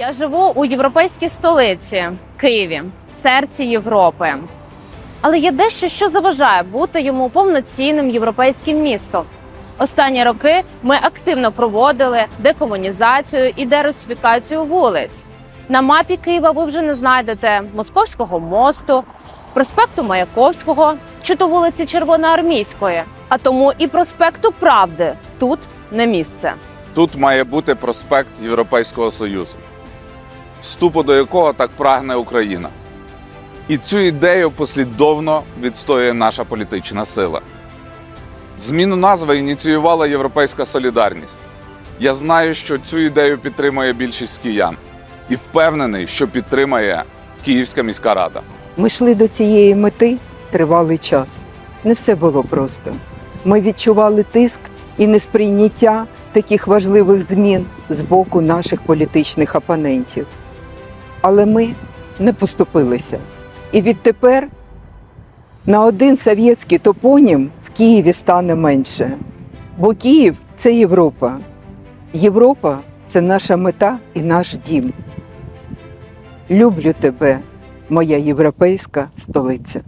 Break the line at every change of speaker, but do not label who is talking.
Я живу у європейській столиці Києві, серці Європи. Але є дещо, що заважає бути йому повноцінним європейським містом. Останні роки ми активно проводили декомунізацію і дерусифікацію вулиць. На мапі Києва ви вже не знайдете Московського мосту, проспекту Маяковського чи то вулиці Червоноармійської. А тому і проспекту Правди тут не місце.
Тут має бути проспект Європейського Союзу, вступу до якого так прагне Україна. І цю ідею послідовно відстоює наша політична сила. Зміну назви ініціювала Європейська солідарність. Я знаю, що цю ідею підтримує більшість киян, і впевнений, що підтримає Київська міська рада.
Ми йшли до цієї мети тривалий час. Не все було просто. Ми відчували тиск і несприйняття таких важливих змін з боку наших політичних опонентів. Але ми не поступилися. І відтепер на один совєтський топонім в Києві стане менше. Бо Київ це Європа. Європа це наша мета і наш дім. Люблю тебе, моя європейська столиця.